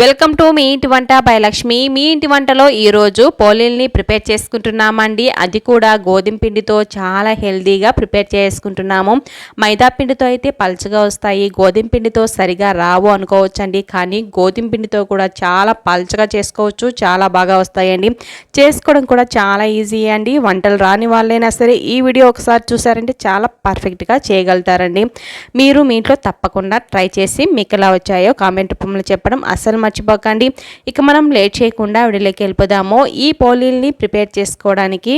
Welcome to me ఇంటి వంట by Lakshmi. మీ ఇంటి వంటలో ఈరోజు పోలీల్ని ప్రిపేర్ చేసుకుంటున్నామండి. అది కూడా గోధుమ పిండితో చాలా హెల్దీగా ప్రిపేర్ చేసుకుంటున్నాము. మైదా పిండితో అయితే పల్చగా వస్తాయి. గోధుమ పిండితో సరిగా రావు అనుకోవచ్చండి. కానీ గోధుమ పిండితో కూడా చాలా పల్చగా చేసుకోవచ్చు. చాలా బాగా వస్తాయండి. చేసుకోవడం కూడా చాలా ఈజీ అండి. వంటలు రాని వాళ్ళైనా సరే ఈ వీడియో ఒకసారి చూసారంటే చాలా పర్ఫెక్ట్గా చేయగలుగుతారండి. మీరు మీ ఇంట్లో తప్పకుండా ట్రై చేసి మీకు ఎలా వచ్చాయో కామెంట్ రూపంలో చెప్పడం అసలు మర్చిపోకండి. ఇక మనం లేట్ చేయకుండా వీడియోలోకి వెళ్ళిపోదాము. ఈ పోలీల్ని ప్రిపేర్ చేసుకోవడానికి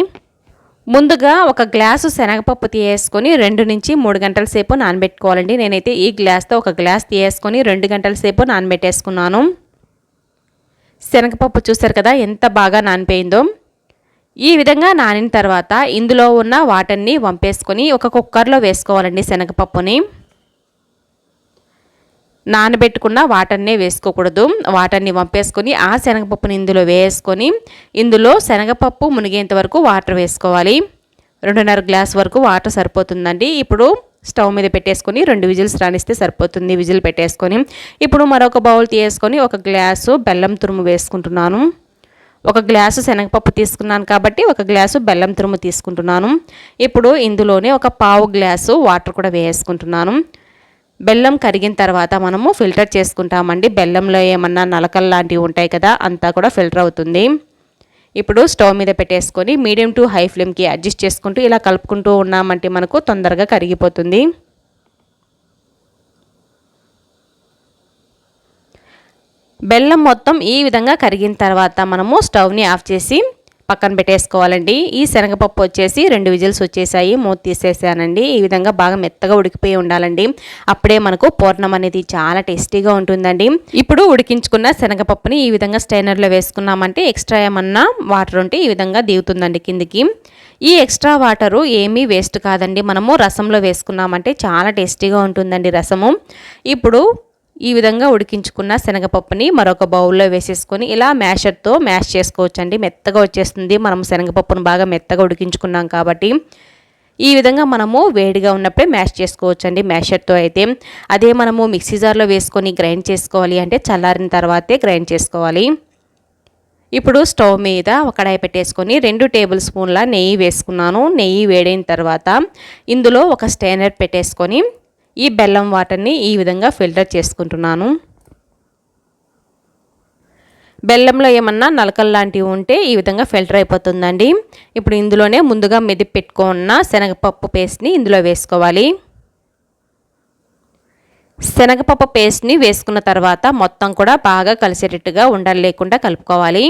ముందుగా ఒక గ్లాసు శనగపప్పు తీయేసుకొని రెండు నుంచి మూడు గంటల సేపు నానబెట్టుకోవాలండి. నేనైతే ఈ గ్లాస్తో ఒక గ్లాస్ తీయేసుకొని రెండు గంటల సేపు నానబెట్టేసుకున్నాను. శనగపప్పు చూసారు కదా ఎంత బాగా నానిపోయిందో. ఈ విధంగా నానిన తర్వాత ఇందులో ఉన్న వాటర్ని వంపేసుకొని ఒక కుక్కర్లో వేసుకోవాలండి శనగపప్పుని. నానబెట్టుకున్న వాటర్నే వేసుకోకూడదు. వాటర్ని వంపేసుకొని ఆ శనగపప్పుని ఇందులో వేసుకొని ఇందులో శనగపప్పు మునిగేంత వరకు వాటర్ వేసుకోవాలి. రెండున్నర గ్లాస్ వరకు వాటర్ సరిపోతుందండి. ఇప్పుడు స్టవ్ మీద పెట్టేసుకొని రెండు విజిల్స్ రానిస్తే సరిపోతుంది విజిల్ పెట్టేసుకొని. ఇప్పుడు మరొక బౌల్ తీసుకొని ఒక గ్లాసు బెల్లం తురుము వేసుకుంటున్నాను. ఒక గ్లాసు శనగపప్పు తీసుకున్నాను కాబట్టి ఒక గ్లాసు బెల్లం తురుము తీసుకుంటున్నాను. ఇప్పుడు ఇందులోనే ఒక పావు గ్లాసు వాటర్ కూడా వేసుకుంటున్నాను. బెల్లం కరిగిన తర్వాత మనము ఫిల్టర్ చేసుకుంటామండి. బెల్లంలో ఏమన్నా నలకలు లాంటివి ఉంటాయి కదా అంతా కూడా ఫిల్టర్ అవుతుంది. ఇప్పుడు స్టవ్ మీద పెట్టేసుకొని మీడియం టు హై ఫ్లేమ్కి అడ్జస్ట్ చేసుకుంటూ ఇలా కలుపుకుంటూ ఉన్నామంటే మనకు తొందరగా కరిగిపోతుంది. బెల్లం మొత్తం ఈ విధంగా కరిగిన తర్వాత మనము స్టవ్ని ఆఫ్ చేసి పక్కన పెట్టేసుకోవాలండి. ఈ శనగపప్పు వచ్చేసి రెండు విజిల్స్ వచ్చేసాయి. మూత తీసేసానండి. ఈ విధంగా బాగా మెత్తగా ఉడికిపోయి ఉండాలండి. అప్పుడే మనకు పూర్ణం అనేది చాలా టేస్టీగా ఉంటుందండి. ఇప్పుడు ఉడికించుకున్న శనగపప్పుని ఈ విధంగా స్టైనర్లో వేసుకున్నామంటే ఎక్స్ట్రా ఏమన్నా వాటర్ ఉంటే ఈ విధంగా దిగుతుందండి కిందికి. ఈ ఎక్స్ట్రా వాటరు ఏమీ వేస్ట్ కాదండి. మనము రసంలో వేసుకున్నామంటే చాలా టేస్టీగా ఉంటుందండి రసము. ఇప్పుడు ఈ విధంగా ఉడికించుకున్న శనగపప్పుని మరొక బౌల్లో వేసేసుకొని ఇలా మ్యాషర్తో మ్యాష్ చేసుకోవచ్చండి. మెత్తగా వచ్చేస్తుంది. మనం శనగపప్పును బాగా మెత్తగా ఉడికించుకున్నాం కాబట్టి ఈ విధంగా మనము వేడిగా ఉన్నప్పుడే మ్యాష్ చేసుకోవచ్చండి మ్యాషర్తో అయితే. అదే మనము మిక్సీ జార్లో వేసుకొని గ్రైండ్ చేసుకోవాలి అంటే చల్లారిన తర్వాతే గ్రైండ్ చేసుకోవాలి. ఇప్పుడు స్టవ్ మీద ఒక కడాయి పెట్టేసుకొని రెండు టేబుల్ స్పూన్ల నెయ్యి వేసుకున్నాను. నెయ్యి వేడైన తర్వాత ఇందులో ఒక స్టైనర్ పెట్టేసుకొని ఈ బెల్లం వాటర్ని ఈ విధంగా ఫిల్టర్ చేసుకుంటున్నాను. బెల్లంలో ఏమన్నా నలకలు లాంటివి ఉంటే ఈ విధంగా ఫిల్టర్ అయిపోతుందండి. ఇప్పుడు ఇందులోనే ముందుగా మెదిపి పెట్టుకున్న శనగపప్పు పేస్ట్ని ఇందులో వేసుకోవాలి. శనగపప్పు పేస్ట్ని వేసుకున్న తర్వాత మొత్తం కూడా బాగా కలిసేటట్టుగా ఉండాలి లేకుండా కలుపుకోవాలి.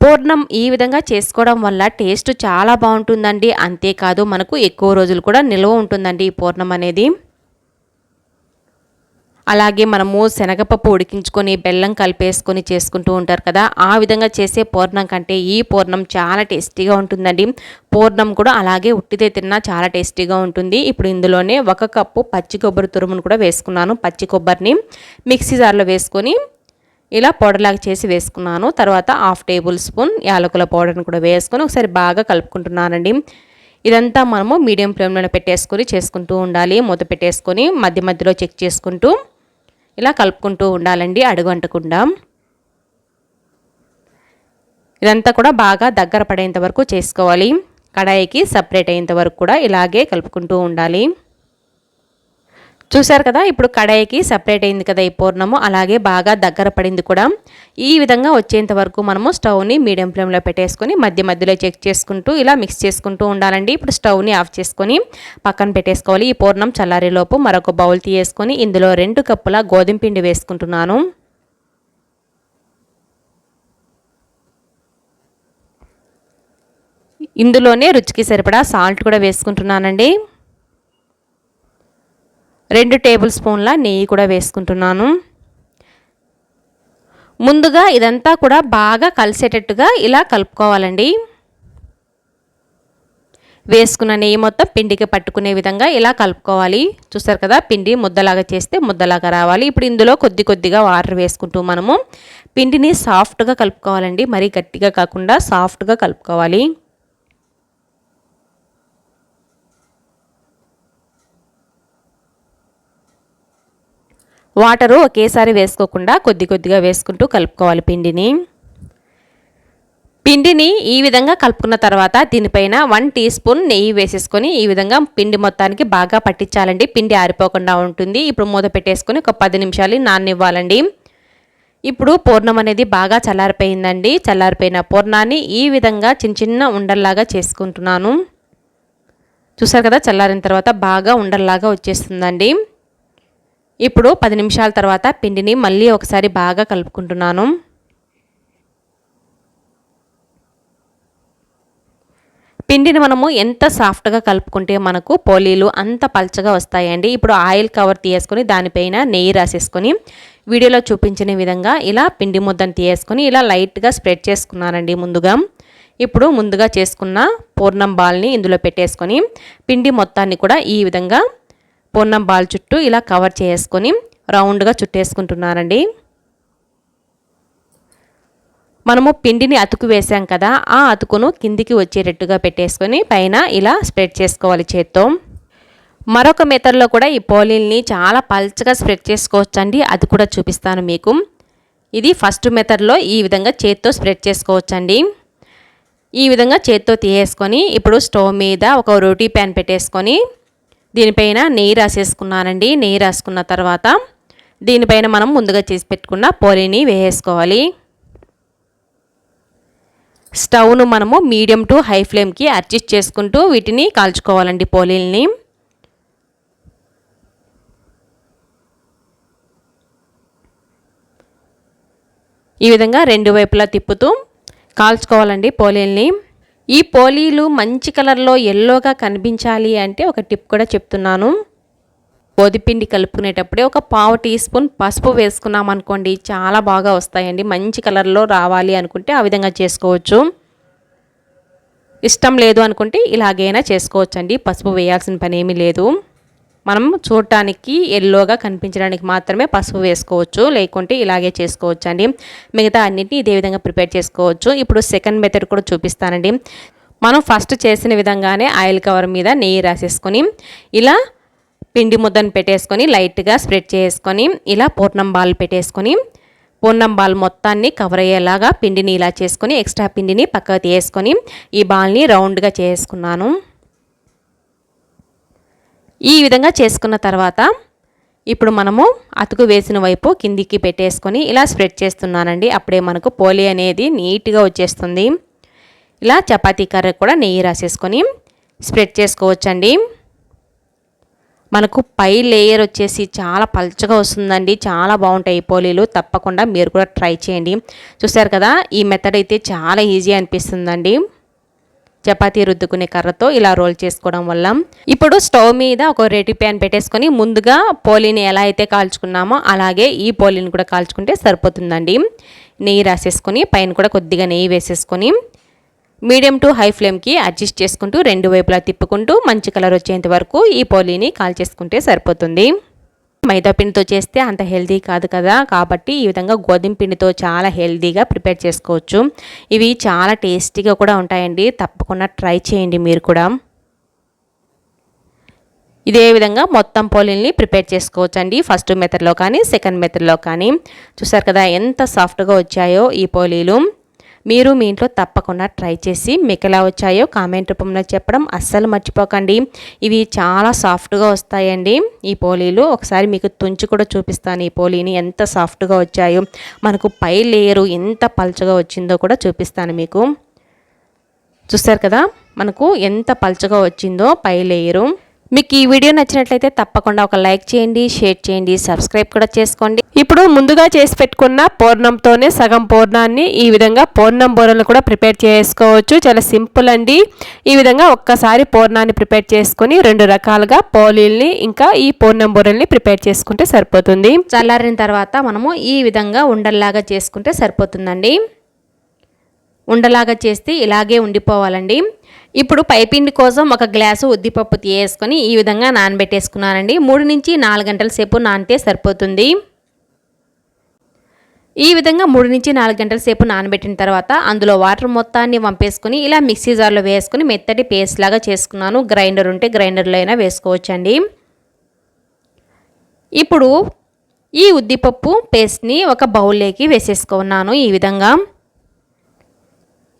పూర్ణం ఈ విధంగా చేసుకోవడం వల్ల టేస్ట్ చాలా బాగుంటుందండి. అంతేకాదు మనకు ఎక్కువ రోజులు కూడా నిల్వ ఉంటుందండి ఈ పూర్ణం అనేది. అలాగే మనము శనగపప్పు ఉడికించుకొని బెల్లం కలిపేసుకొని చేసుకుంటూ ఉంటారు కదా. ఆ విధంగా చేసే పూర్ణం కంటే ఈ పూర్ణం చాలా టేస్టీగా ఉంటుందండి. పూర్ణం కూడా అలాగే ఉట్టితే తిన్నా చాలా టేస్టీగా ఉంటుంది. ఇప్పుడు ఇందులోనే ఒక కప్పు పచ్చి కొబ్బరి తురుమును కూడా వేసుకున్నాను. పచ్చి కొబ్బరిని మిక్సీ జార్లో వేసుకొని ఇలా పౌడర్లాగా చేసి వేసుకున్నాను. తర్వాత హాఫ్ టేబుల్ స్పూన్ యాలకుల పౌడర్ని కూడా వేసుకొని ఒకసారి బాగా కలుపుకుంటున్నానండి. ఇదంతా మనము మీడియం ఫ్లేమ్లో పెట్టేసుకొని చేసుకుంటూ ఉండాలి. మూత పెట్టేసుకొని మధ్య మధ్యలో చెక్ చేసుకుంటూ ఇలా కలుపుకుంటూ ఉండాలండి అడుగంటకుండా. ఇదంతా కూడా బాగా దగ్గర పడేంత వరకు చేసుకోవాలి. కడాయికి సపరేట్ అయ్యేంత వరకు కూడా ఇలాగే కలుపుకుంటూ ఉండాలి. చూసారు కదా ఇప్పుడు కడాయికి సపరేట్ అయింది కదా ఈ పూర్ణము అలాగే బాగా దగ్గర పడింది కూడా. ఈ విధంగా వచ్చేంత వరకు మనము స్టవ్ని మీడియం ఫ్లేమ్లో పెట్టేసుకొని మధ్య మధ్యలో చెక్ చేసుకుంటూ ఇలా మిక్స్ చేసుకుంటూ ఉండాలండి. ఇప్పుడు స్టవ్ని ఆఫ్ చేసుకొని పక్కన పెట్టేసుకోవాలి. ఈ పూర్ణం చల్లారేలోపు మరొక బౌల్ తీయేసుకొని ఇందులో రెండు కప్పుల గోధుమ పిండి వేసుకుంటున్నాను. ఇందులోనే రుచికి సరిపడా సాల్ట్ కూడా వేసుకుంటున్నానండి. రెండు టేబుల్ స్పూన్ల నెయ్యి కూడా వేసుకుంటున్నాను. ముందుగా ఇదంతా కూడా బాగా కలిసేటట్టుగా ఇలా కలుపుకోవాలండి. వేసుకున్న నెయ్యి మొత్తం పిండికి పట్టుకునే విధంగా ఇలా కలుపుకోవాలి. చూస్తారు కదా పిండి ముద్దలాగా చేస్తే ముద్దలాగా రావాలి. ఇప్పుడు ఇందులో కొద్ది కొద్దిగా వాటర్ వేసుకుంటూ మనము పిండిని సాఫ్ట్గా కలుపుకోవాలండి. మరీ గట్టిగా కాకుండా సాఫ్ట్గా కలుపుకోవాలి. వాటరు ఒకేసారి వేసుకోకుండా కొద్ది కొద్దిగా వేసుకుంటూ కలుపుకోవాలి పిండిని. పిండిని ఈ విధంగా కలుపుకున్న తర్వాత దీనిపైన వన్ టీ స్పూన్ నెయ్యి వేసేసుకొని ఈ విధంగా పిండి మొత్తానికి బాగా పట్టించాలండి. పిండి ఆరిపోకుండా ఉంటుంది. ఇప్పుడు మూత పెట్టేసుకొని ఒక పది నిమిషాలు నాననివ్వాలండి ఇప్పుడు పూర్ణం అనేది బాగా చల్లారిపోయిందండి. చల్లారిపోయిన పూర్ణాన్ని ఈ విధంగా చిన్న చిన్న ఉండల్లాగా చేసుకుంటున్నాను. చూసారు కదా? చల్లారిన తర్వాత బాగా ఉండల్లాగా వచ్చేస్తుందండి. ఇప్పుడు పది నిమిషాల తర్వాత పిండిని మళ్ళీ ఒకసారి బాగా కలుపుకుంటున్నాను. పిండిని మనము ఎంత సాఫ్ట్గా కలుపుకుంటే మనకు పోలీలు అంత పల్చగా వస్తాయండి. ఇప్పుడు ఆయిల్ కవర్ తీసేసుకొని దానిపైన నెయ్యి రాసేసుకొని వీడియోలో చూపించిన విధంగా ఇలా పిండి ముద్దను తీసేసుకొని ఇలా లైట్గా స్ప్రెడ్ చేసుకున్నానండి ముందుగా. ఇప్పుడు ముందుగా చేసుకున్న పూర్ణం బాల్ని ఇందులో పెట్టేసుకొని పిండి మొత్తాన్ని కూడా ఈ విధంగా పొన్నం బాల్ చుట్టూ ఇలా కవర్ చేసుకొని రౌండ్గా చుట్టేసుకుంటున్నానండి మనము పిండిని అతుకు వేసాం కదా ఆ అతుకును కిందికి వచ్చేటట్టుగా పెట్టేసుకొని పైన ఇలా స్ప్రెడ్ చేసుకోవాలి చేత్తో. మరొక మెథడ్లో కూడా ఈ పోలీల్ని చాలా పల్చగా స్ప్రెడ్ చేసుకోవచ్చండి అది కూడా చూపిస్తాను మీకు. ఇది ఫస్ట్ మెథడ్లో ఈ విధంగా చేత్తో స్ప్రెడ్ చేసుకోవచ్చండి. ఈ విధంగా చేత్తో తీసేసుకొని ఇప్పుడు స్టవ్ మీద ఒక రోటీ ప్యాన్ పెట్టేసుకొని దీనిపైన నెయ్యి రాసేసుకున్నానండి. నెయ్యి రాసుకున్న తర్వాత దీనిపైన మనం ముందుగా చేసి పెట్టుకున్న పోలీని వేసేసుకోవాలి. స్టవ్ను మనము మీడియం టు హై ఫ్లేమ్కి అడ్జస్ట్ చేసుకుంటూ వీటిని కాల్చుకోవాలండి పోలీల్ని. ఈ విధంగా రెండు వైపులా తిప్పుతూ కాల్చుకోవాలండి పోలీల్ని. ఈ పోలీలు మంచి కలర్లో ఎల్లోగా కనిపించాలి అంటే ఒక టిప్ కూడా చెప్తున్నాను. గోధిపిండి కలుపుకునేటప్పుడే ఒక పావు టీ స్పూన్ పసుపు వేసుకున్నాం అనుకోండి చాలా బాగా వస్తాయండి. మంచి కలర్లో రావాలి అనుకుంటే ఆ విధంగా చేసుకోవచ్చు. ఇష్టం లేదు అనుకుంటే ఇలాగైనా చేసుకోవచ్చండి. పసుపు వేయాల్సిన పని ఏమీ లేదు. మనం చూడటానికి ఎల్లోగా కనిపించడానికి మాత్రమే పసుపు వేసుకోవచ్చు లేకుంటే ఇలాగే చేసుకోవచ్చు అండి మిగతా అన్నింటినీ ఇదే విధంగా ప్రిపేర్ చేసుకోవచ్చు. ఇప్పుడు సెకండ్ మెథడ్ కూడా చూపిస్తానండి. మనం ఫస్ట్ చేసిన విధంగానే ఆయిల్ కవర్ మీద నెయ్యి రాసేసుకొని ఇలా పిండి ముద్దను పెట్టేసుకొని లైట్గా స్ప్రెడ్ చేసుకొని ఇలా పూర్ణం బాల్ పెట్టేసుకొని పూర్ణం బాల్ మొత్తాన్ని కవర్ అయ్యేలాగా పిండిని ఇలా చేసుకొని ఎక్స్ట్రా పిండిని పక్కకు తీసుకొని ఈ బాల్ని రౌండ్గా చేసుకున్నాను. ఈ విధంగా చేసుకున్న తర్వాత ఇప్పుడు మనము అతుకు వేసిన వైపు కిందికి పెట్టేసుకొని ఇలా స్ప్రెడ్ చేస్తున్నానండి. అప్పుడే మనకు పోలి అనేది నీట్గా వచ్చేస్తుంది. ఇలా చపాతీ కర్రీ కూడా నెయ్యి రాసేసుకొని స్ప్రెడ్ చేసుకోవచ్చండి. మనకు పై లేయర్ వచ్చేసి చాలా పల్చగా వస్తుందండి. చాలా బాగుంటాయి పోలీలు. తప్పకుండా మీరు కూడా ట్రై చేయండి. చూసారు కదా ఈ మెథడ్ అయితే చాలా ఈజీ అనిపిస్తుందండి. చపాతీ రుద్దుకునే కర్రతో ఇలా రోల్ చేసుకోవడం వల్ల ఇప్పుడు స్టవ్ మీద ఒక రెడ్డి ప్యాన్ పెట్టేసుకొని ముందుగా పోలీని ఎలా అయితే కాల్చుకున్నామో అలాగే ఈ పోలీని కూడా కాల్చుకుంటే సరిపోతుందండి. నెయ్యి రాసేసుకొని పైన కూడా కొద్దిగా నెయ్యి వేసేసుకొని మీడియం టు హై ఫ్లేమ్కి అడ్జస్ట్ చేసుకుంటూ రెండు వైపులా తిప్పుకుంటూ మంచి కలర్ వచ్చేంత వరకు ఈ పోలీని కాల్ చేసుకుంటే సరిపోతుంది. మైదా పిండితో చేస్తే అంత హెల్దీ కాదు కదా. కాబట్టి ఈ విధంగా గోధుమ పిండితో చాలా హెల్దీగా ప్రిపేర్ చేసుకోవచ్చు. ఇవి చాలా టేస్టీగా కూడా ఉంటాయండి. తప్పకుండా ట్రై చేయండి మీరు కూడా. ఇదే విధంగా మొత్తం పోలీల్ని ప్రిపేర్ చేసుకోవచ్చు అండి ఫస్ట్ మెథడ్లో కానీ సెకండ్ మెథడ్లో కానీ. చూసారు కదా ఎంత సాఫ్ట్గా వచ్చాయో ఈ పోలీలు. మీరు మీ ఇంట్లో తప్పకుండా ట్రై చేసి మీకు ఎలా వచ్చాయో కామెంట్ రూపంలో చెప్పడం అస్సలు మర్చిపోకండి. ఇవి చాలా సాఫ్ట్గా వస్తాయండి. ఈ పోలీలు ఒకసారి మీకు తుంచి కూడా చూపిస్తాను. ఈ పోలీని ఎంత సాఫ్ట్గా వచ్చాయో మనకు పై లేయరు ఎంత పల్చగా వచ్చిందో కూడా చూపిస్తాను మీకు. చూస్తారు కదా? మనకు ఎంత పల్చగా వచ్చిందో పై లేయరు. మీకు ఈ వీడియో నచ్చినట్లయితే తప్పకుండా ఒక లైక్ చేయండి షేర్ చేయండి సబ్స్క్రైబ్ కూడా చేసుకోండి. ఇప్పుడు ముందుగా చేసి పెట్టుకున్న పూర్ణంతోనే సగం పూర్ణాన్ని ఈ విధంగా పూర్ణం బూరలు కూడా ప్రిపేర్ చేసుకోవచ్చు. చాలా సింపుల్ అండి. ఈ విధంగా ఒక్కసారి పూర్ణాన్ని ప్రిపేర్ చేసుకుని రెండు రకాలుగా పోలీల్ని ఇంకా ఈ పూర్ణం బూరల్ని ప్రిపేర్ చేసుకుంటే సరిపోతుంది. చల్లారిన తర్వాత మనము ఈ విధంగా ఉండల్లాగా చేసుకుంటే సరిపోతుందండి. ఉండలాగా చేస్తే ఇలాగే ఉండిపోవాలండి. ఇప్పుడు పైపిండి కోసం ఒక గ్లాసు ఉద్దిపప్పు తీయేసుకొని ఈ విధంగా నానబెట్టేసుకున్నానండి. మూడు నుంచి నాలుగు గంటల సేపు నానితే సరిపోతుంది. ఈ విధంగా మూడు నుంచి నాలుగు గంటల సేపు నానబెట్టిన తర్వాత అందులో వాటర్ మొత్తాన్ని వంపేసుకుని ఇలా మిక్సీ జార్లో వేసుకుని మెత్తటి పేస్ట్ లాగా చేసుకున్నాను. గ్రైండర్ ఉంటే గ్రైండర్లో అయినా వేసుకోవచ్చండి. ఇప్పుడు ఈ ఉద్దిపప్పు పేస్ట్ని ఒక బౌల్లోకి వేసేసుకున్నాను ఈ విధంగా.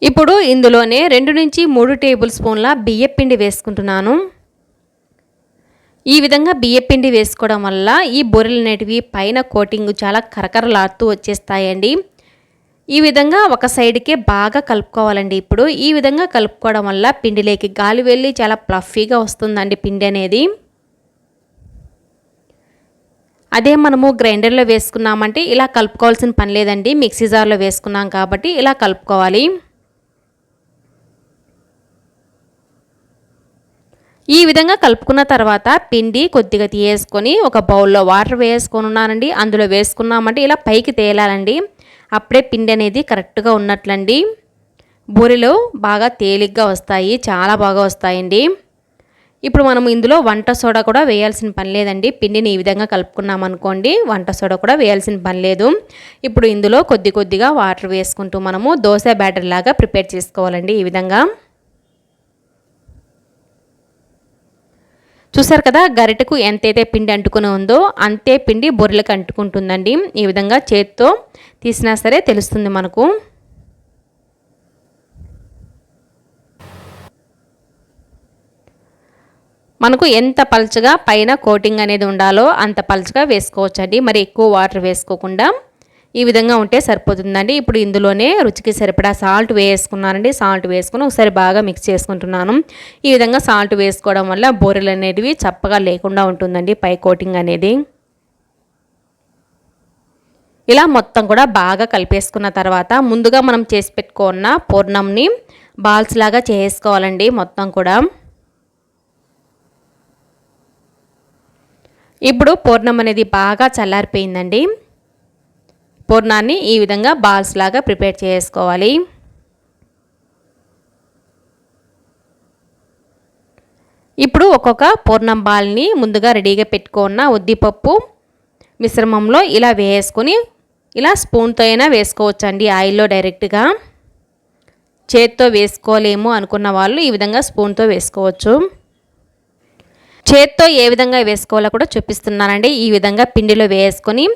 ఇప్పుడు ఇందులోనే రెండు నుంచి మూడు టేబుల్ స్పూన్ల బియ్యపిండి వేసుకుంటున్నాను. ఈ విధంగా బియ్యపిండి వేసుకోవడం వల్ల ఈ బొరెలు అనేటివి పైన కోటింగ్ చాలా కరకరలాడుతూ వచ్చేస్తాయండి. ఈ విధంగా ఒక సైడ్కే బాగా కలుపుకోవాలండి. ఇప్పుడు ఈ విధంగా కలుపుకోవడం వల్ల పిండిలోకి గాలి వెళ్ళి చాలా ప్లఫీగా వస్తుందండి పిండి అనేది. అదే మనము గ్రైండర్లో వేసుకున్నామంటే ఇలా కలుపుకోవాల్సిన పని లేదండి. మిక్సీ జార్లో వేసుకున్నాం కాబట్టి ఇలా కలుపుకోవాలి. ఈ విధంగా కలుపుకున్న తర్వాత పిండి కొద్దిగా తీయేసుకొని ఒక బౌల్లో వాటర్ వేసుకొని ఉన్నానండి అందులో వేసుకున్నామంటే ఇలా పైకి తేలాలండి. అప్పుడే పిండి అనేది కరెక్ట్గా ఉన్నట్లండి. బూరెలు బాగా తేలిగ్గా వస్తాయి చాలా బాగా వస్తాయండి. ఇప్పుడు మనం ఇందులో వంట సోడా కూడా వేయాల్సిన పని లేదండి. పిండిని ఈ విధంగా కలుపుకున్నాం అనుకోండి వంట సోడా కూడా వేయాల్సిన పని లేదు. ఇప్పుడు ఇందులో కొద్ది కొద్దిగా వాటర్ వేసుకుంటూ మనము దోశ బ్యాటర్ లాగా ప్రిపేర్ చేసుకోవాలండి ఈ విధంగా. చూసారు కదా గరిటకు ఎంతైతే పిండి అంటుకుని ఉందో అంతే పిండి బొర్రెలకు అంటుకుంటుందండి. ఈ విధంగా చేతితో తీసినా సరే తెలుస్తుంది మనకు. మనకు ఎంత పలుచగా పైన కోటింగ్ అనేది ఉండాలో అంత పలుచగా వేసుకోవచ్చండి. మరి ఎక్కువ వాటర్ వేసుకోకుండా ఈ విధంగా ఉంటే సరిపోతుందండి. ఇప్పుడు ఇందులోనే రుచికి సరిపడా సాల్ట్ వేసుకున్నానండి. సాల్ట్ వేసుకుని ఒకసారి బాగా మిక్స్ చేసుకుంటున్నాను. ఈ విధంగా సాల్ట్ వేసుకోవడం వల్ల బోరెలు అనేటివి చప్పగా లేకుండా ఉంటుందండి. పై కోటింగ్ అనేది. ఇలా మొత్తం కూడా బాగా కలిపేసుకున్న తర్వాత ముందుగా మనం చేసి పెట్టుకున్న పూర్ణంని బాల్స్ లాగా చేసుకోవాలండి మొత్తం కూడా. ఇప్పుడు పూర్ణం అనేది బాగా చల్లారిపోయిందండి. పూర్ణాన్ని ఈ విధంగా బాల్స్ లాగా ప్రిపేర్ చేసుకోవాలి. ఇప్పుడు ఒక్కొక్క పూర్ణం బాల్ని ముందుగా రెడీగా పెట్టుకున్న ఉద్దిపప్పు మిశ్రమంలో ఇలా వేసుకొని ఇలా స్పూన్తో అయినా వేసుకోవచ్చండి ఆయిల్లో డైరెక్ట్గా. చేత్తో వేసుకోలేము అనుకున్న వాళ్ళు ఈ విధంగా స్పూన్తో వేసుకోవచ్చు. చేత్తో ఏ విధంగా వేసుకోవాలో కూడా చూపిస్తున్నానండి. ఈ విధంగా పిండిలో వేసుకొని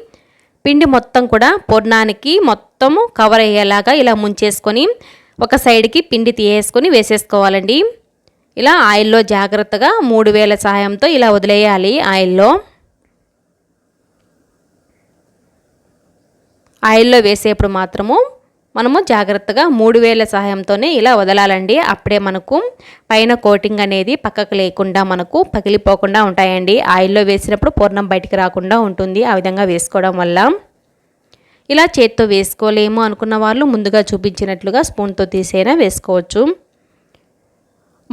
పిండి మొత్తం కూడా పూర్ణానికి మొత్తము కవర్ అయ్యేలాగా ఇలా ముంచేసుకొని ఒక సైడ్కి పిండి తీయేసుకొని వేసేసుకోవాలండి. ఇలా ఆయిల్లో జాగ్రత్తగా మూడు వేల సహాయంతో ఇలా వదిలేయాలి ఆయిల్లో ఆయిల్లో వేసేప్పుడు మాత్రము మనము జాగ్రత్తగా మూడు వేల సహాయంతోనే ఇలా వదలాలండి. అప్పుడే మనకు పైన కోటింగ్ అనేది పక్కకు లేకుండా మనకు పగిలిపోకుండా ఉంటాయండి. ఆయిల్లో వేసినప్పుడు పూర్ణం బయటికి రాకుండా ఉంటుంది. ఆ విధంగా వేసుకోవడం వల్ల ఇలా చేత్తో వేసుకోలేము అనుకున్న వాళ్ళు ముందుగా చూపించినట్లుగా స్పూన్తో తీసైనా వేసుకోవచ్చు.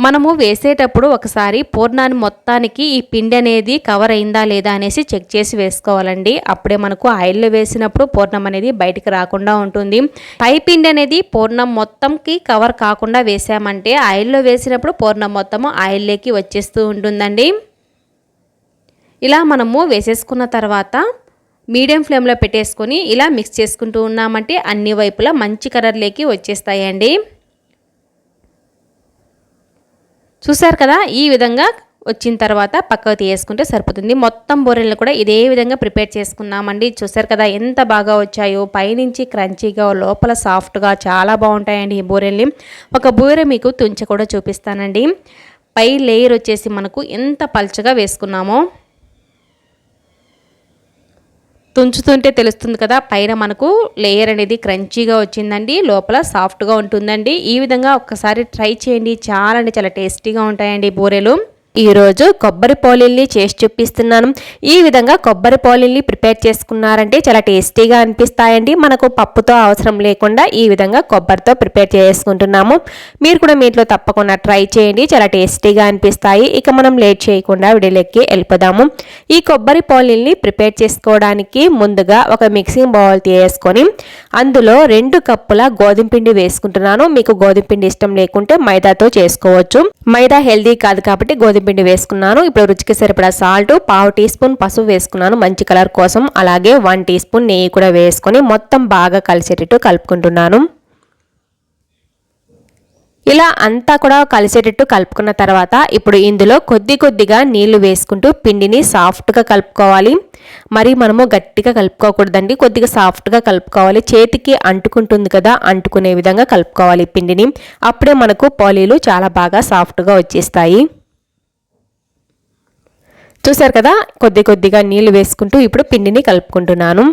మనము వేసేటప్పుడు ఒకసారి పూర్ణాన్ని మొత్తానికి ఈ పిండి అనేది కవర్ అయిందా లేదా అనేసి చెక్ చేసి వేసుకోవాలండి. అప్పుడే మనకు ఆయిల్లో వేసినప్పుడు పూర్ణం అనేది బయటికి రాకుండా ఉంటుంది. పై పిండి అనేది పూర్ణం మొత్తంకి కవర్ కాకుండా వేసామంటే ఆయిల్లో వేసినప్పుడు పూర్ణం మొత్తము ఆయిల్లోకి వచ్చేస్తూ ఉంటుందండి. ఇలా మనము వేసేసుకున్న తర్వాత మీడియం ఫ్లేమ్లో పెట్టేసుకొని ఇలా మిక్స్ చేసుకుంటూ ఉన్నామంటే అన్ని వైపులా మంచి కలర్లోకి వచ్చేస్తాయండి. చూసారు కదా? ఈ విధంగా వచ్చిన తర్వాత పక్కకు తీసుకుంటే సరిపోతుంది. మొత్తం బూరెలను కూడా ఇదే విధంగా ప్రిపేర్ చేసుకున్నామండి. చూసారు కదా? ఎంత బాగా వచ్చాయో. పైనుంచి క్రంచీగా లోపల సాఫ్ట్గా చాలా బాగుంటాయండి ఈ బూరెల్ని ఒక బూరె మీకు తుంచి కూడా చూపిస్తానండి. పై లేయర్ వచ్చేసి మనకు ఎంత పల్చగా వేసుకున్నామో. తుంచుతుంటే తెలుస్తుంది కదా పైన మనకు లేయర్ అనేది క్రంచీగా వచ్చిందండి లోపల సాఫ్ట్గా ఉంటుందండి. ఈ విధంగా ఒక్కసారి ట్రై చేయండి చాలా అంటే చాలా టేస్టీగా ఉంటాయండి బూరెలు. ఈరోజు కొబ్బరి పోలీల్ని చేసి చూపిస్తున్నాను. ఈ విధంగా కొబ్బరి పోలీల్ని ప్రిపేర్ చేసుకున్నారంటే చాలా టేస్టీగా అనిపిస్తాయండి. మనకు పప్పుతో అవసరం లేకుండా ఈ విధంగా కొబ్బరితో ప్రిపేర్ చేసుకుంటున్నాము. మీరు కూడా మీట్లో తప్పకుండా ట్రై చేయండి. చాలా టేస్టీగా అనిపిస్తాయి. ఇక మనం లేట్ చేయకుండా విడిలెక్కి వెళ్ళిపోదాము. ఈ కొబ్బరి పోలీల్ని ప్రిపేర్ చేసుకోవడానికి ముందుగా ఒక మిక్సింగ్ బౌల్ తీసుకొని అందులో రెండు కప్పుల గోధుమ పిండి వేసుకుంటున్నాను. మీకు గోధుమ పిండి ఇష్టం లేకుంటే మైదాతో చేసుకోవచ్చు. మైదా హెల్దీ కాదు కాబట్టి గోధుమ పిండి వేసుకున్నాను. ఇప్పుడు రుచికి సరిపడా సాల్ట్ పావు టీ స్పూన్ పసుపు వేసుకున్నాను. మంచి కలర్ కోసం అలాగే వన్ టీ స్పూన్ నెయ్యి కూడా వేసుకొని మొత్తం బాగా కలిసేటట్టు కలుపుకుంటున్నాను. ఇలా అంతా కూడా కలిసేటట్టు కలుపుకున్న తర్వాత ఇప్పుడు ఇందులో కొద్ది కొద్దిగా నీళ్ళు వేసుకుంటూ పిండిని సాఫ్ట్గా కలుపుకోవాలి. మరి మనము గట్టిగా కలుపుకోకూడదండి. కొద్దిగా సాఫ్ట్గా కలుపుకోవాలి. చేతికి అంటుకుంటుంది కదా అంటుకునే విధంగా కలుపుకోవాలి పిండిని. అప్పుడే మనకు పోలీలు చాలా బాగా సాఫ్ట్గా వచ్చేస్తాయి. చూసారు కదా కొద్ది కొద్దిగా నీళ్ళు వేసుకుంటూ ఇప్పుడు పిండిని కలుపుకుంటున్నాను.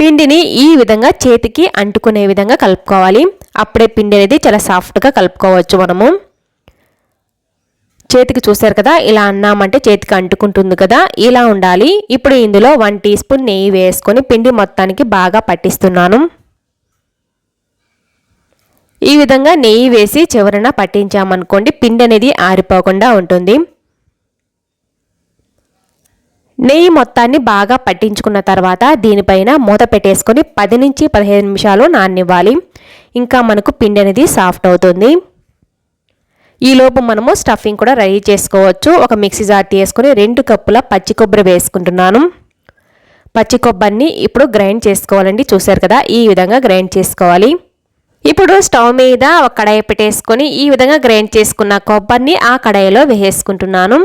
పిండిని ఈ విధంగా చేతికి అంటుకునే విధంగా కలుపుకోవాలి. అప్పుడే పిండి అనేది చాలా సాఫ్ట్గా కలుపుకోవచ్చు మనము. చేతికి చూసారు కదా ఇలా అన్నామంటే చేతికి అంటుకుంటుంది కదా ఇలా ఉండాలి. ఇప్పుడు ఇందులో వన్ టీ స్పూన్ నెయ్యి వేసుకొని పిండి మొత్తానికి బాగా పట్టిస్తున్నాను. ఈ విధంగా నెయ్యి వేసి చివరన పట్టించామనుకోండి పిండి అనేది ఆరిపోకుండా ఉంటుంది. నెయ్యి మొత్తాన్ని బాగా పట్టించుకున్న తర్వాత దీనిపైన మూత పెట్టేసుకొని పది నుంచి పదిహేను నిమిషాలు నాననివ్వాలి. ఇంకా మనకు పిండి అనేది సాఫ్ట్ అవుతుంది. ఈలోపు మనము స్టఫింగ్ కూడా రెడీ చేసుకోవచ్చు. ఒక మిక్సీ జార్ తీసుకొని రెండు కప్పుల పచ్చి కొబ్బరి వేసుకుంటున్నాను. పచ్చి కొబ్బరిని ఇప్పుడు గ్రైండ్ చేసుకోవాలండి. చూసారు కదా ఈ విధంగా గ్రైండ్ చేసుకోవాలి. ఇప్పుడు స్టవ్ మీద ఒక కడాయి పెట్టేసుకొని ఈ విధంగా గ్రైండ్ చేసుకున్న కొబ్బరిని ఆ కడాయిలో వేసేసుకుంటున్నాను.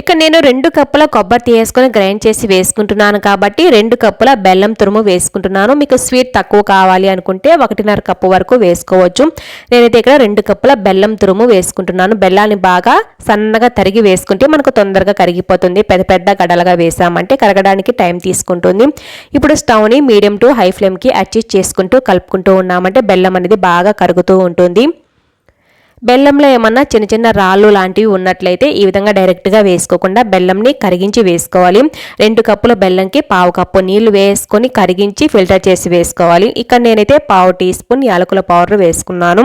ఇక్కడ నేను రెండు కప్పుల కొబ్బరి తీసుకొని గ్రైండ్ చేసి వేసుకుంటున్నాను కాబట్టి రెండు కప్పుల బెల్లం తురుము వేసుకుంటున్నాను. మీకు స్వీట్ తక్కువ కావాలి అనుకుంటే ఒకటిన్నర కప్పు వరకు వేసుకోవచ్చు. నేనైతే ఇక్కడ రెండు కప్పుల బెల్లం తురుము వేసుకుంటున్నాను. బెల్లాన్ని బాగా సన్నగా తరిగి వేసుకుంటే మనకు తొందరగా కరిగిపోతుంది. పెద్ద పెద్ద గడలుగా వేసామంటే కరగడానికి టైం తీసుకుంటుంది. ఇప్పుడు స్టవ్ని మీడియం టు హై ఫ్లేమ్కి అడ్జస్ట్ చేసుకుంటూ కలుపుకుంటూ ఉన్నామంటే బెల్లం అనేది బాగా కరుగుతూ ఉంటుంది. బెల్లంలో ఏమన్నా చిన్న చిన్న రాళ్ళు లాంటివి ఉన్నట్లయితే ఈ విధంగా డైరెక్ట్గా వేసుకోకుండా బెల్లంని కరిగించి వేసుకోవాలి. రెండు కప్పుల బెల్లంకి పావు కప్పు నీళ్ళు వేసుకొని కరిగించి ఫిల్టర్ చేసి వేసుకోవాలి. ఇక్కడ నేనైతే పావు టీ స్పూన్ యాలకుల పౌడర్ వేసుకున్నాను.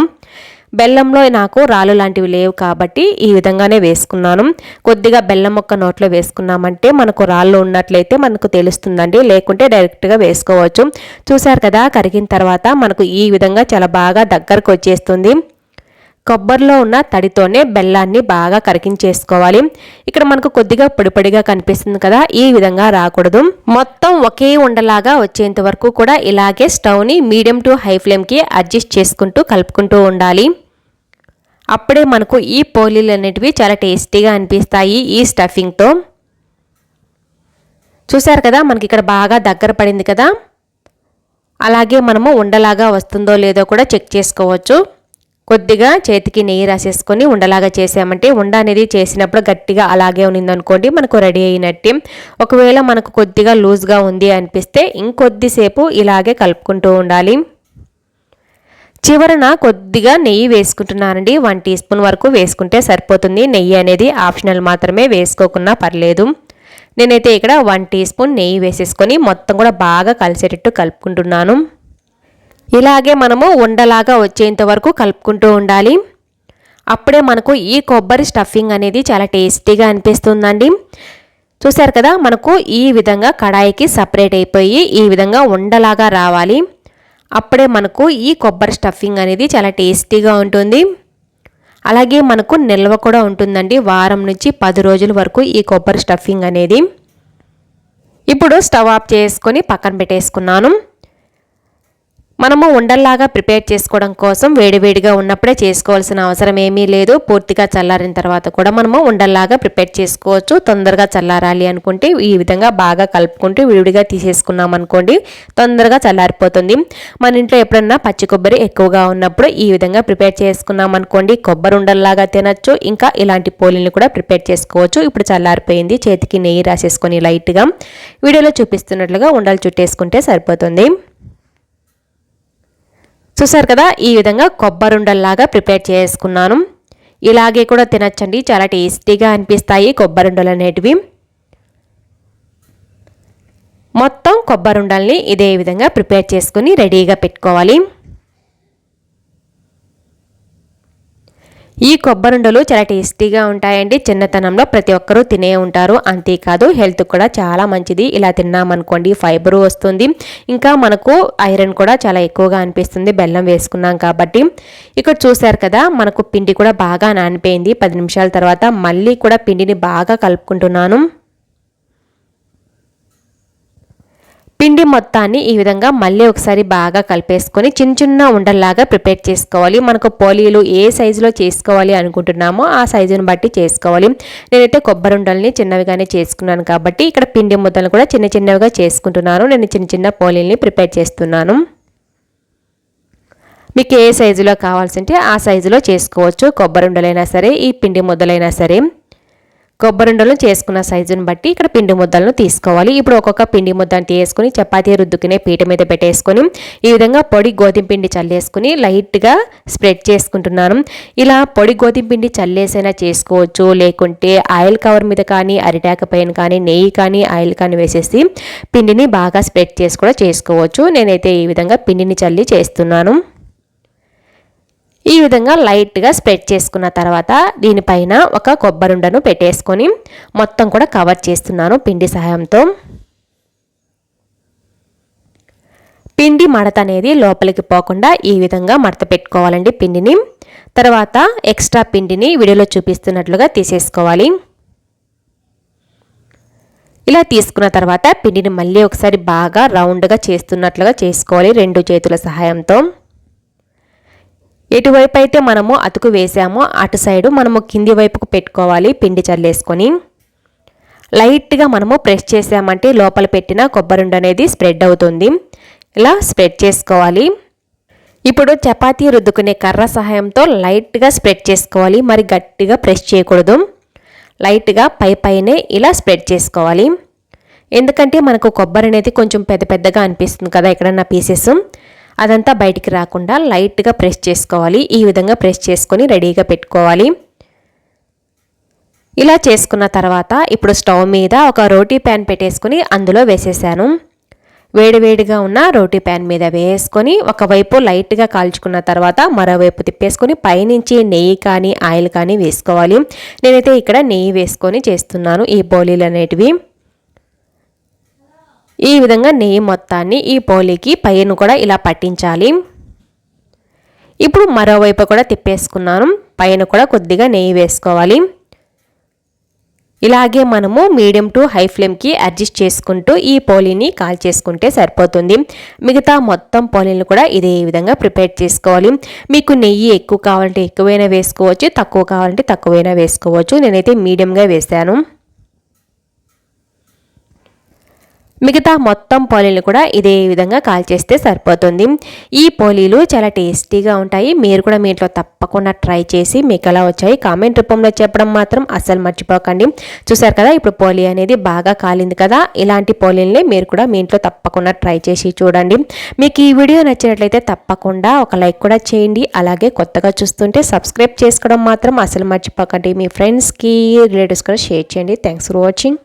బెల్లంలో నాకు రాళ్ళు లాంటివి లేవు కాబట్టి ఈ విధంగానే వేసుకున్నాను. కొద్దిగా బెల్లం మొక్క నోట్లో వేసుకున్నామంటే మనకు రాళ్ళు ఉన్నట్లయితే మనకు తెలుస్తుందండి. లేకుంటే డైరెక్ట్గా వేసుకోవచ్చు. చూసారు కదా కరిగిన తర్వాత మనకు ఈ విధంగా చాలా బాగా దగ్గరకు వచ్చేస్తుంది. కొబ్బరిలో ఉన్న తడితోనే బెల్లాన్ని బాగా కరిగించేసుకోవాలి. ఇక్కడ మనకు కొద్దిగా పొడిపొడిగా కనిపిస్తుంది కదా ఈ విధంగా రాకూడదు. మొత్తం ఒకే ఉండలాగా వచ్చేంత వరకు కూడా ఇలాగే స్టవ్ని మీడియం టు హై ఫ్లేమ్కి అడ్జస్ట్ చేసుకుంటూ కలుపుకుంటూ ఉండాలి. అప్పుడే మనకు ఈ పోలీలు అనేటివి చాలా టేస్టీగా అనిపిస్తాయి ఈ స్టఫింగ్తో. చూసారు కదా మనకి ఇక్కడ బాగా దగ్గర పడింది కదా. అలాగే మనము ఉండలాగా వస్తుందో లేదో కూడా చెక్ చేసుకోవచ్చు. కొద్దిగా చేతికి నెయ్యి రాసేసుకొని ఉండలాగా చేసామంటే ఉండ అనేది చేసినప్పుడు గట్టిగా అలాగే ఉన్నిందనుకోండి మనకు రెడీ అయినట్టే. ఒకవేళ మనకు కొద్దిగా లూజ్గా ఉంది అనిపిస్తే ఇంకొద్దిసేపు ఇలాగే కలుపుకుంటూ ఉండాలి. చివరన కొద్దిగా నెయ్యి వేసుకుంటున్నానండి. వన్ టీ స్పూన్ వరకు వేసుకుంటే సరిపోతుంది. నెయ్యి అనేది ఆప్షనల్ మాత్రమే వేసుకోకున్నా పర్లేదు. నేనైతే ఇక్కడ వన్ టీ స్పూన్ నెయ్యి వేసేసుకొని మొత్తం కూడా బాగా కలిసేటట్టు కలుపుకుంటున్నాను. ఇలాగే మనము ఉండలాగా వచ్చేంత వరకు కలుపుకుంటూ ఉండాలి. అప్పుడే మనకు ఈ కొబ్బరి స్టఫింగ్ అనేది చాలా టేస్టీగా అనిపిస్తుందండి. చూసారు కదా మనకు ఈ విధంగా కడాయికి సపరేట్ అయిపోయి ఈ విధంగా ఉండలాగా రావాలి. అప్పుడే మనకు ఈ కొబ్బరి స్టఫింగ్ అనేది చాలా టేస్టీగా ఉంటుంది. అలాగే మనకు నిల్వ కూడా ఉంటుందండి. వారం నుంచి పది రోజుల వరకు ఈ కొబ్బరి స్టఫింగ్ అనేది. ఇప్పుడు స్టవ్ ఆఫ్ చేసుకొని పక్కన పెట్టేసుకున్నాను. మనము ఉండల్లాగా ప్రిపేర్ చేసుకోవడం కోసం వేడివేడిగా ఉన్నప్పుడే చేసుకోవాల్సిన అవసరం ఏమీ లేదు. పూర్తిగా చల్లారిన తర్వాత కూడా మనము ఉండల్లాగా ప్రిపేర్ చేసుకోవచ్చు. తొందరగా చల్లారాలి అనుకుంటే ఈ విధంగా బాగా కలుపుకుంటూ విడివిడిగా తీసేసుకున్నాం అనుకోండి తొందరగా చల్లారిపోతుంది. మన ఇంట్లో ఎప్పుడన్నా పచ్చి కొబ్బరి ఎక్కువగా ఉన్నప్పుడు ఈ విధంగా ప్రిపేర్ చేసుకున్నాం అనుకోండి కొబ్బరి ఉండల్లాగా తినచ్చు. ఇంకా ఇలాంటి పోలీలు కూడా ప్రిపేర్ చేసుకోవచ్చు. ఇప్పుడు చల్లారిపోయింది. చేతికి నెయ్యి రాసేసుకొని లైట్గా వీడియోలో చూపిస్తున్నట్లుగా ఉండలు చుట్టేసుకుంటే సరిపోతుంది. చూసారు కదా ఈ విధంగా కొబ్బరుండల్లాగా ప్రిపేర్ చేసుకున్నాను. ఇలాగే కూడా తినచ్చండి చాలా టేస్టీగా అనిపిస్తాయి కొబ్బరుండలు అనేటివి. మొత్తం కొబ్బరుండల్ని ఇదే విధంగా ప్రిపేర్ చేసుకుని రెడీగా పెట్టుకోవాలి. ఈ కొబ్బరుండలు చాలా టేస్టీగా ఉంటాయండి. చిన్నతనంలో ప్రతి ఒక్కరూ తినే ఉంటారు. అంతేకాదు హెల్త్ కూడా చాలా మంచిది. ఇలా తిన్నామనుకోండి ఫైబర్ వస్తుంది. ఇంకా మనకు ఐరన్ కూడా చాలా ఎక్కువగా అనిపిస్తుంది. బెల్లం వేసుకున్నాం కాబట్టి. ఇక్కడ చూసారు కదా మనకు పిండి కూడా బాగా నానిపోయింది. పది నిమిషాల తర్వాత మళ్ళీ కూడా పిండిని బాగా కలుపుకుంటున్నాను. పిండి మొత్తాన్ని ఈ విధంగా మళ్ళీ ఒకసారి బాగా కలిపేసుకొని చిన్న చిన్న ఉండల్లాగా ప్రిపేర్ చేసుకోవాలి. మనకు పోలీలు ఏ సైజులో చేసుకోవాలి అనుకుంటున్నామో ఆ సైజుని బట్టి చేసుకోవాలి. నేనైతే కొబ్బరి ఉండల్ని చిన్నవిగానే చేసుకున్నాను కాబట్టి ఇక్కడ పిండి ముద్దలు కూడా చిన్న చిన్నవిగా చేసుకుంటున్నాను. నేను చిన్న చిన్న పోలీల్ని ప్రిపేర్ చేస్తున్నాను. మీకు ఏ సైజులో కావాల్సింటే ఆ సైజులో చేసుకోవచ్చు. కొబ్బరి ఉండలైనా సరే ఈ పిండి ముద్దలైనా సరే. కొబ్బరి ఉండలు చేసుకున్న సైజుని బట్టి ఇక్కడ పిండి ముద్దలను తీసుకోవాలి. ఇప్పుడు ఒక్కొక్క పిండి ముద్దను తీసుకుని చపాతీ రుద్దుకునే పీట మీద పెట్టేసుకొని ఈ విధంగా పొడి గోధుమ పిండి చల్లేసుకుని లైట్గా స్ప్రెడ్ చేసుకుంటున్నాను. ఇలా పొడి గోధుమ పిండి చల్లేసైనా చేసుకోవచ్చు. లేకుంటే ఆయిల్ కవర్ మీద కానీ అరిటాక పైన కానీ నెయ్యి కానీ ఆయిల్ కానీ వేసేసి పిండిని బాగా స్ప్రెడ్ చేసి కూడా చేసుకోవచ్చు. నేనైతే ఈ విధంగా పిండిని చల్లి చేస్తున్నాను. ఈ విధంగా లైట్గా స్ప్రెడ్ చేసుకున్న తర్వాత దీనిపైన ఒక కొబ్బరుండను పెట్టేసుకొని మొత్తం కూడా కవర్ చేస్తున్నాను పిండి సహాయంతో. పిండి మడత అనేది లోపలికి పోకుండా ఈ విధంగా మడత పెట్టుకోవాలండి పిండిని. తర్వాత ఎక్స్ట్రా పిండిని వీడియోలో చూపిస్తున్నట్లుగా తీసేసుకోవాలి. ఇలా తీసుకున్న తర్వాత పిండిని మళ్ళీ ఒకసారి బాగా రౌండ్గా చేస్తున్నట్లుగా చేసుకోవాలి రెండు చేతుల సహాయంతో. ఎటువైపు అయితే మనము అతుకు వేసామో అటు సైడు మనము కింది వైపుకు పెట్టుకోవాలి పిండి చల్లేసుకొని. లైట్గా మనము ప్రెస్ చేసామంటే లోపల పెట్టిన కొబ్బరి అనేది స్ప్రెడ్ అవుతుంది. ఇలా స్ప్రెడ్ చేసుకోవాలి. ఇప్పుడు చపాతీ రుద్దుకునే కర్ర సహాయంతో లైట్గా స్ప్రెడ్ చేసుకోవాలి. మరి గట్టిగా ప్రెస్ చేయకూడదు. లైట్గా పై పైనే ఇలా స్ప్రెడ్ చేసుకోవాలి. ఎందుకంటే మనకు కొబ్బరి అనేది కొంచెం పెద్ద పెద్దగా అనిపిస్తుంది కదా ఎక్కడన్నా పీసెస్. అదంతా బయటికి రాకుండా లైట్గా ప్రెస్ చేసుకోవాలి. ఈ విధంగా ప్రెస్ చేసుకొని రెడీగా పెట్టుకోవాలి. ఇలా చేసుకున్న తర్వాత ఇప్పుడు స్టవ్ మీద ఒక రోటీ ప్యాన్ పెట్టేసుకొని అందులో వేసేసాను. వేడివేడిగా ఉన్న రోటీ ప్యాన్ మీద వేసుకొని ఒకవైపు లైట్గా కాల్చుకున్న తర్వాత మరోవైపు తిప్పేసుకొని పైనుంచి నెయ్యి కానీ ఆయిల్ కానీ వేసుకోవాలి. నేనైతే ఇక్కడ నెయ్యి వేసుకొని చేస్తున్నాను ఈ బౌలీలు అనేటివి. ఈ విధంగా నెయ్యి మొత్తాన్ని ఈ పోలీకి పైన కూడా ఇలా పట్టించాలి. ఇప్పుడు మరోవైపు కూడా తిప్పేసుకున్నాను. పైన కూడా కొద్దిగా నెయ్యి వేసుకోవాలి. ఇలాగే మనము మీడియం టు హై ఫ్లేమ్కి అడ్జస్ట్ చేసుకుంటూ ఈ పోలీని కాల్ చేసుకుంటే సరిపోతుంది. మిగతా మొత్తం పోలీలు కూడా ఇదే విధంగా ప్రిపేర్ చేసుకోవాలి. మీకు నెయ్యి ఎక్కువ కావాలంటే ఎక్కువైనా వేసుకోవచ్చు తక్కువ కావాలంటే తక్కువైనా వేసుకోవచ్చు. నేనైతే మీడియంగా వేసాను మిగతా మొత్తం పోలీలు కూడా ఇదే విధంగా కాల్చేస్తే సరిపోతుంది. ఈ పోలీలు చాలా టేస్టీగా ఉంటాయి. మీరు కూడా మీ ఇంట్లో తప్పకుండా ట్రై చేసి మీకు ఎలా వచ్చాయి కామెంట్ రూపంలో చెప్పడం మాత్రం అస్సలు మర్చిపోకండి. చూసారు కదా ఇప్పుడు పోలీ అనేది బాగా కాలింది కదా ఇలాంటి పోలీల్ని మీరు కూడా మీ ఇంట్లో తప్పకుండా ట్రై చేసి చూడండి. మీకు ఈ వీడియో నచ్చినట్లయితే తప్పకుండా ఒక లైక్ కూడా చేయండి. అలాగే కొత్తగా చూస్తుంటే సబ్స్క్రైబ్ చేసుకోవడం మాత్రం అసలు మర్చిపోకండి. మీ ఫ్రెండ్స్కి రిలేటివ్స్ కూడా షేర్ చేయండి. Thanks for watching.